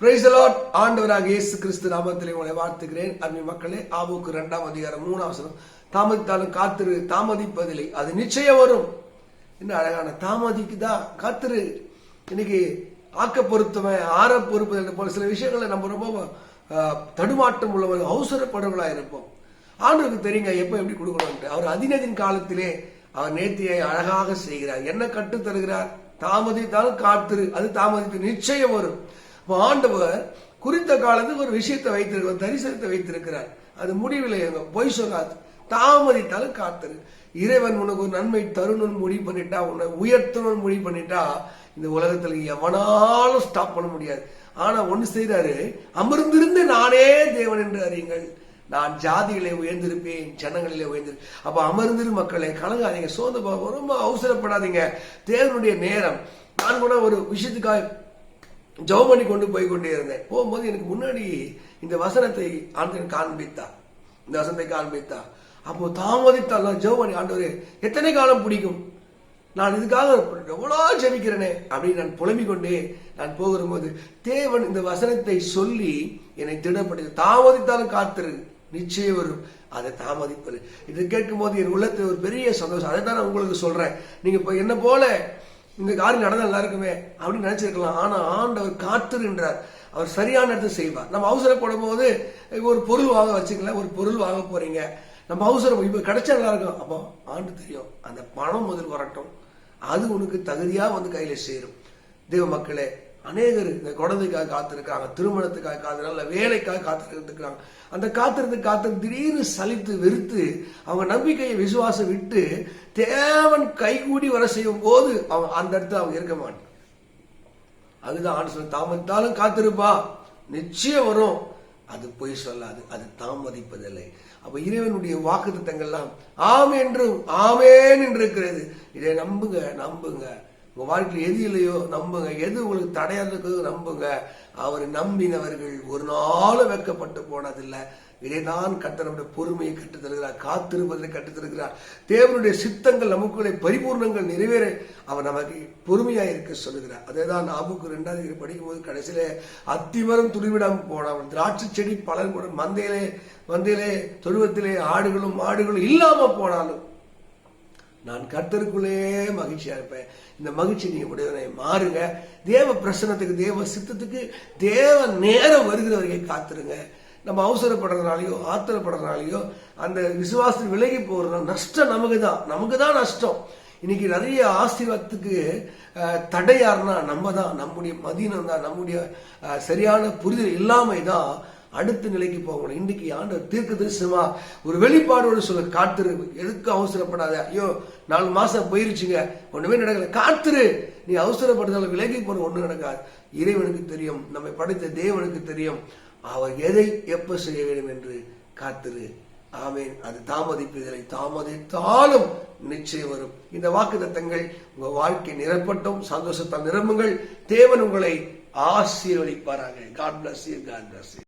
பிரைசலாட் ஆண்டவராக இயேசு கிறிஸ்து நாமத்திலே உங்களை வாழ்த்துகிறேன். அன்பு மக்களே ஆவுக்கு இரண்டாம் அதிகாரம் மூணாம் தாமதித்தாலும் காத்திரு தாமதிப்பதில்லை. அது நிச்சயம் வரும். என்ன அழகான தாமதிக்குதா? காத்திரு. இன்னைக்கு ஆக்க பொருத்தவன் ஆற பொறுப்பு போல சில விஷயங்களை நம்ம ரொம்ப தடுமாட்டம் தடுமாற்றம் உள்ளவர்கள் அவசரப்படுவர்களா இருப்போம். ஆண்டவருக்கு தெரியுங்க எப்ப எப்படி கொடுக்கணும்ட்டு அவர் அதினதின் காலத்திலே அவர் நேர்த்தியை அழகாக செய்கிறார். என்ன கட்டு தருகிறார்? தாமதித்தாலும் காத்திரு. அது தாமதிப்பு நிச்சயம் வரும். அப்ப ஆண்டவர் குறித்த காலத்துக்கு ஒரு விஷயத்தை வைத்திருக்கிறார் தரிசனத்தை வைத்திருக்கிறார். அது முடிவில் எங்க பொய் சொல்லாது. தாமதித்தாலும் காத்திரு. இறைவன் உனக்கு ஒரு நன்மை தருணும்னு முடிவு பண்ணிட்டா உன்னை உயர்த்தணும்னு முடிவு பண்ணிட்டா இந்த உலகத்துல எவனாலும் ஸ்டாப் பண்ண முடியாது. ஆனா ஒன்று செய்யறாரு அமர்ந்திருந்து நானே தேவன் என்று அறியுங்கள். நான் ஜாதிகளை உயர்ந்திருப்பேன் ஜனங்களிலே உயர்ந்திருப்பேன் அப்ப அமர்ந்திரு மக்களை கலங்காதீங்க. சோர்ந்து ரொம்ப அவசரப்படாதீங்க. தேவனுடைய நேரம். நான் கூட ஒரு விஷயத்துக்காக ஜெபம் பண்ணி கொண்டு போய் கொண்டே இருந்தேன். போகும்போது எனக்கு முன்னாடி இந்த வசனத்தை ஆண்டவன் காண்பித்தா இந்த வசனத்தை காண்பித்தா அப்போ தாமதித்தால் நான் ஜெபம் பண்ணி ஆண்டவர் எத்தனை காலம் பிடிக்கும்? நான் இதுக்காக எவ்வளோ ஜெபிக்கிறேனே அப்படின்னு நான் புலம்பிக் கொண்டே நான் போகும்போது தேவன் இந்த வசனத்தை சொல்லி என்னை திடப்படுத்தி தாமதித்தாலும் காத்திரு நிச்சயம் வரும். அதை தாமதிப்பது. இதை கேட்கும்போது என் உள்ளத்தில் ஒரு பெரிய சந்தோஷம். அதை தான் நான் உங்களுக்கு சொல்றேன். நீங்க இப்போ என்ன போல இந்த காரியம் நடந்தா நல்லா இருக்குமே அப்படின்னு நினைச்சிருக்கலாம். ஆனா ஆண்டவர் காத்திருன்றார் அவர் சரியான இடத்தை செய்வார். நம்ம அவசரப்படும் போது ஒரு பொருள் வாங்க வச்சுக்கல ஒரு பொருள் வாங்க போறீங்க. நம்ம அவசரம் இப்ப கிடைச்சா நல்லா இருக்கும். அப்போ ஆண்டு தெரியும். அந்த பணம் முதல் வரட்டும். அது உனக்கு தகுதியா வந்து கையில சேரும். தேவ மக்களே அநேகர் இந்த குழந்தைக்காக காத்திருக்கிறாங்க திருமணத்துக்காக காத்திருக்காங்க வேலைக்காக காத்திருக்கிறாங்க. அந்த காத்திருந்து காத்திருந்து திடீர்னு சலித்து வெறுத்து அவங்க நம்பிக்கையை விசுவாசம் விட்டு தேவன் கைகூடி வர செய்யும் போது அவங்க அந்த இடத்துல அவங்க இருக்க மாட்டாங்க அதுதான் ஆண்டு சொல்ல தாமதித்தாலும் காத்திருப்பா. நிச்சயம் வரும். அது பொய் சொல்லாது அது தாமதிப்பதில்லை அப்ப இறைவனுடைய வாக்கு திட்டங்கள்லாம் ஆம் என்றும் ஆமேன் என்று இருக்கிறது. இதை நம்புங்க நம்புங்க. உங்க வாழ்க்கையில் எது இல்லையோ நம்புங்க. எது உங்களுக்கு தடையாக இருக்கிறதோ நம்புங்க. அவரை நம்பினவர்கள் ஒரு நாளும் வெட்கப்பட்டு போனதில்லை. இதைதான் கட்டணமுடைய பொறுமையை கற்றுத் தருகிறார். காத்திருப்பதை கற்றுத் தருகிறார். தேவனுடைய சித்தங்கள் நமக்குள்ளே பரிபூர்ணங்கள் நிறைவேற அவர் நமக்கு பொறுமையாக இருக்க சொல்லுகிறார். அதேதான் நாபுக்கு ரெண்டாவது இயர் படிக்கும்போது கடைசியில அத்திமரம் துணிவிடம் போனவன். திராட்சை செடி பலன் கூட மந்தையிலே மந்தையிலே தொழுவத்திலே ஆடுகளும் ஆடுகளும் இல்லாமல் போனாலும் நான் கர்த்தருக்குள்ளே மகிழ்ச்சியா இருப்பேன். இந்த மகிழ்ச்சி நீங்க உடையவனை மாறுங்க. தேவ பிரசனத்துக்கு தேவ சித்தத்துக்கு தேவ நேரம் வருகிற காத்துருங்க. நம்ம அவசரப்படுறதுனாலயோ ஆத்திரப்படுறதுனாலயோ அந்த விசுவாசத்தில் விலகி போறதுனால நஷ்டம் நமக்கு தான் நமக்கு தான் நஷ்டம். இன்னைக்கு நிறைய ஆசீர்வாதத்துக்கு அஹ், தடை யாருன்னா நம்ம தான் நம்முடைய மதீனம் தான் நம்முடைய சரியான புரிதல் இல்லாமை தான் அடுத்த நிலைக்கு போகணும். இன்னைக்கு ஆண்டு தீர்க்க தரிசனமா ஒரு வெளிப்பாடோடு சொல்ல காத்துரு. எதுக்கு அவசரப்படாத. ஐயோ நாலு மாசம் போயிருச்சுங்க. ஒண்ணுமே நடக்கல. காத்திரு. நீ அவசரப்படுறதால விலகி போன ஒண்ணு நடக்காது. இறைவனுக்கு தெரியும். நம்மை படைத்த தேவனுக்கு தெரியும். அவர் எதை எப்ப செய்ய வேண்டும் என்று காத்திரு. ஆமேன். அது தாமதிப்பதில்லை தாமதித்தாலும் நிச்சயம் வரும். இந்த வாக்கு தத்தங்கள் உங்க வாழ்க்கை நிரப்பட்டும். சந்தோஷத்தால் நிரம்புங்கள். தேவன் உங்களை ஆசீர்வதிப்பாராங்க God bless you God bless